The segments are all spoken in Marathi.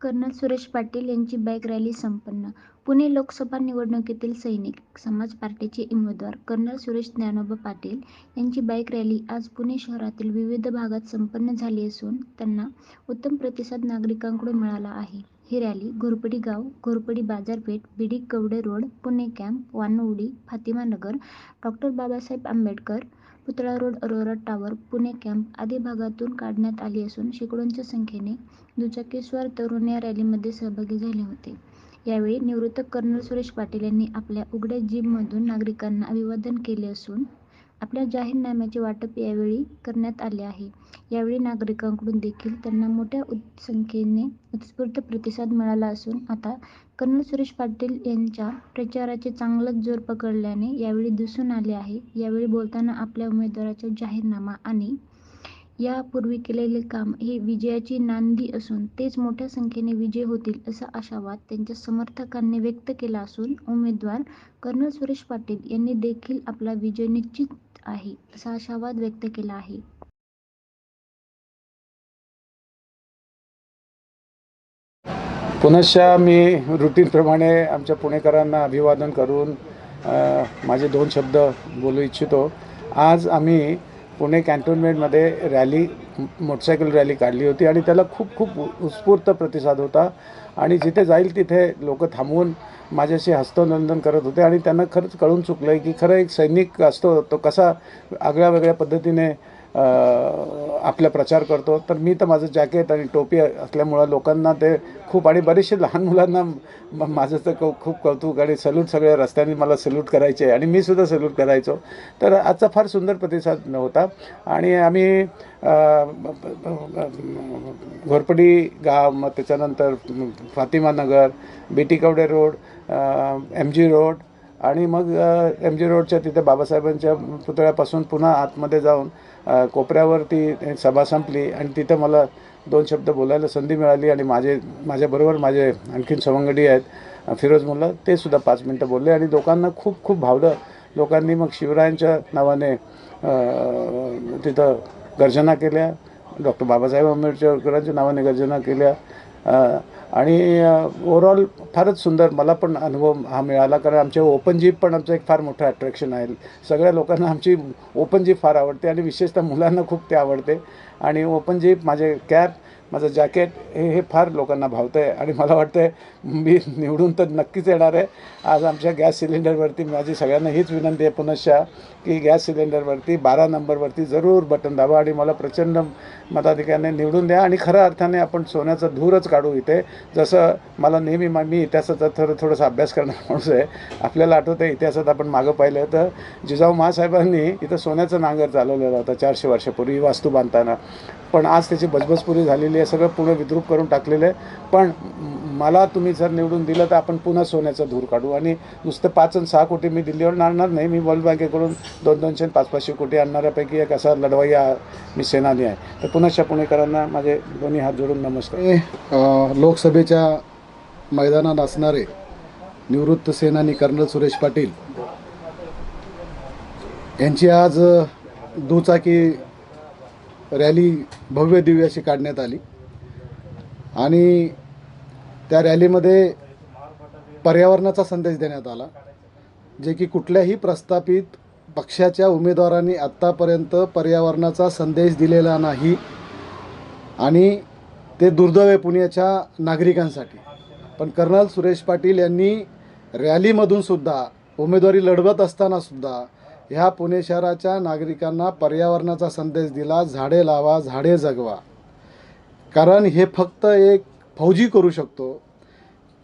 कर्नल सुरेश पाटील यांची बाईक रॅली संपन्न. पुणे लोकसभा निवडणुकीतील सैनिक समाज पार्टीचे उमेदवार कर्नल सुरेश ज्ञानोबा पाटील यांची बाईक रॅली आज पुणे शहरातील विविध भागात संपन्न झाली असून त्यांना उत्तम प्रतिसाद नागरिकांकडून मिळाला आहे. ही रॅली घोरपडी गाव घोरपडी बाजारपेठ BD Kawade road Pune camp Wanwadi Fatima Nagar doctor Babasaheb Ambedkar पुतळा road Arora tower Pune camp आदी भागातून काढण्यात आली असून शेकडोंच्या संख्येने दुचाकीस्वार तरुण या रॅलीमध्ये सहभागी झाले होते. यावेळी निवृत्त कर्नल सुरेश पाटील यांनी आपल्या उघड्या जीममधून नागरिकांना अभिवादन केले असून आपल्या जाहीरनाम्याचे वाटप यावेळी करण्यात आले आहे. यावेळी नागरिकांकडून देखील त्यांना मोठ्या संख्येने उत्स्फूर्त प्रतिसाद मिळाला असून आता कर्नल सुरेश पाटील यांच्या प्रचाराचे चांगलंच जोर पकडल्याने यावेळी दिसून आले आहे. यावेळी बोलताना आपल्या उमेदवाराचा जाहीरनामा आणि यापूर्वी केलेले काम हे विजयाची नांदी असून तेच मोठ्या संख्येने विजय होतील असा आशावाद त्यांच्या समर्थकांनी व्यक्त केला असून उमेदवार कर्नल सुरेश पाटील यांनी देखील आपला विजय निश्चित आहे असा आशावाद व्यक्त केला आहे. पुनश्च मी रुटीनप्रमाणे आमच्या पुणेकरांना अभिवादन करून माझे दोन शब्द बोलू इच्छितो. आज आम्ही पुणे कॅन्टोन्मेंटमध्ये रॅली मोटरसायकल रॅली काढली होती आणि त्याला खूप खूप उत्स्फूर्त प्रतिसाद होता. आणि जिथे जाईल तिथे लोक थांबवून माझ्याशी हस्तनंदन करत होते आणि त्यांना खरंच कळून चुकलं आहे की खरं एक सैनिक असतो तो कसा आगळ्या वेगळ्या पद्धतीने आपला प्रचार करतो. तर मी तर माझं जॅकेट आणि टोपी असल्यामुळं लोकांना ते खूप आणि बरेचसे लहान मुलांना माझं तर कौ खूप कौतुक आणि सल्यूट सगळ्या रस्त्याने मला सल्यूट करायचे आणि मी सुद्धा सल्यूट करायचो. तर आजचा फार सुंदर प्रतिसाद होता. आणि आम्ही घोरपडी गाव मग त्याच्यानंतर Fatimanagar B T Kawade road M G road आणि मग एम जी रोडच्या तिथे बाबासाहेबांच्या पुतळ्यापासून पुन्हा आतमध्ये जाऊन कोपऱ्यावरती सभा संपली आणि तिथं मला दोन शब्द बोलायला संधी मिळाली आणि माझे माझ्याबरोबर माझे आणखीन सवंगडी आहेत फिरोज मुल्ला ते सुद्धा पाच मिनटं बोलले आणि लोकांना खूप खूप भावलं. लोकांनी मग शिवरायांच्या नावाने तिथं गर्जना केल्या. डॉक्टर बाबासाहेब आंबेडकरांच्या नावाने गर्जना केल्या. आणि ओव्हरऑल फारच सुंदर मला पण अनुभव हा मिळाला. कारण आमचे ओपन जीप पण आमचं एक फार मोठं अट्रॅक्शन आहे. सगळ्या लोकांना आमची ओपन जीप फार आवडते आणि विशेषतः मुलांना खूप ते आवडते. आणि ओपन जीप माझे कॅप माझं जॅकेट हे हे फार लोकांना भावतं आहे आणि मला वाटतं आहे मी निवडून तर नक्कीच येणार आहे. आज आमच्या गॅस सिलेंडरवरती माझी सगळ्यांना हीच विनंती आहे पुनश्च की गॅस सिलेंडरवरती बारा नंबरवरती जरूर बटन दाबा आणि मला प्रचंड मताधिकाऱ्याने निवडून द्या आणि खऱ्या अर्थाने आपण सोन्याचा धूरच काढू इथे. जसं मला नेहमी मा- मी इतिहासाचा थोडं थोडासा अभ्यास करणारा माणूस आहे. आपल्याला आठवतं आहे इतिहासात आपण मागं पाहिलं तर जिजाऊ महासाहेबांनी इथं सोन्याचं नांगर चालवलेला होता चारशे वर्षापूर्वी वास्तू बांधताना. पण आज त्याची बजबजपुरी झालेली हे सगळं पुढं विद्रूप करून टाकलेलं आहे. पण मला तुम्ही जर निवडून दिलं तर आपण पुन्हा सोन्याचा धूर काढू. आणि नुसतं पाच आणि सहा कोटी मी दिल्लीवर आणणार नाही. मी वर्ल्ड बँकेकडून दोन दोनशे आणि पाच पाचशे कोटी आणणाऱ्यापैकी एक असा लढवाई मी सेनानी आहे. तर पुनश्च पुणेकरांना माझे दोन्ही हात जोडून नमस्कार. लोकसभेच्या मैदानात असणारे निवृत्त सेनानी कर्नल सुरेश पाटील यांची आज दुचाकी रॅली भव्य दिव्य अशी काढण्यात आली. आणि त्या रॅलीमध्ये पर्यावरणाचा संदेश देण्यात आला जे की कुठल्याही प्रस्थापित पक्षाच्या उमेदवारांनी आत्तापर्यंत पर्यावरणाचा संदेश दिलेला नाही आणि ते दुर्दैव पुण्याच्या नागरिकांसाठी. पण कर्नल सुरेश पाटील यांनी रॅलीमधूनसुद्धा उमेदवारी लढवत असतानासुद्धा ह्या पुणे शहराच्या नागरिकांना पर्यावरणाचा संदेश दिला झाडे लावा झाडे जगवा. कारण हे फक्त एक फौजी करू शकतो.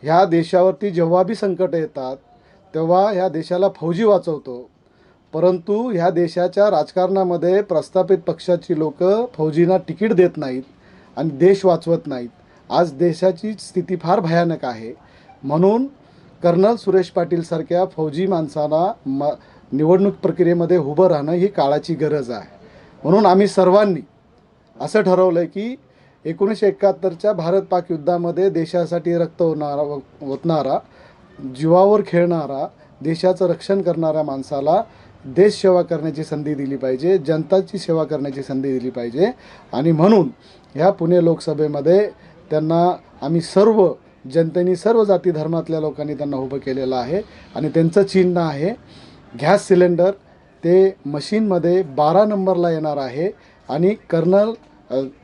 ह्या देशावरती जेव्हा बी संकट येतात तेव्हा ह्या देशाला फौजी वाचवतो. परंतु ह्या देशाच्या राजकारणामध्ये प्रस्थापित पक्षाची लोक फौजींना तिकीट देत नाहीत आणि देश वाचवत नाहीत. आज देशाची स्थिती फार भयानक आहे. म्हणून कर्नल सुरेश पाटीलसारख्या फौजी माणसाला म निवडणूक प्रक्रियेमध्ये उभं राहणं ही काळाची गरज आहे. म्हणून आम्ही सर्वांनी असं ठरवलं आहे की एकोणीसशे एकाहत्तरच्या भारत पाक युद्धामध्ये देशासाठी रक्त होणारा ओतणारा जीवावर खेळणारा देशाचं रक्षण करणाऱ्या माणसाला देश सेवा करण्याची संधी दिली पाहिजे जनताची सेवा करण्याची संधी दिली पाहिजे. आणि म्हणून ह्या पुणे लोकसभेमध्ये त्यांना आम्ही सर्व जनतेने सर्व जाती धर्मातल्या लोकांनी त्यांना उभं केलेलं आहे. आणि त्यांचं चिन्ह आहे गॅस सिलेंडर ते मशीनमध्ये बारा नंबरला येणार आहे आणि कर्नल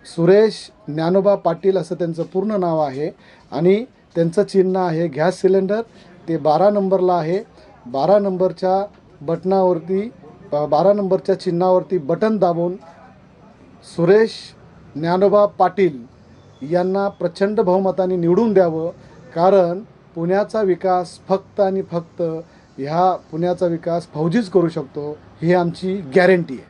सुरेश ज्ञानोबा पाटील असं त्यांचं पूर्ण नाव आहे आणि त्यांचं चिन्ह आहे गॅस सिलेंडर ते बारा नंबरला आहे. बारा नंबरच्या बटनावरती बारा नंबरच्या चिन्हावरती बटन दाबून सुरेश ज्ञानोबा पाटील यांना प्रचंड बहुमताने निवडून द्यावं कारण पुण्याचा विकास फक्त आणि फक्त ह्या पुण्याचा विकास फौजीच करू शकतो ही आमची गॅरंटी आहे.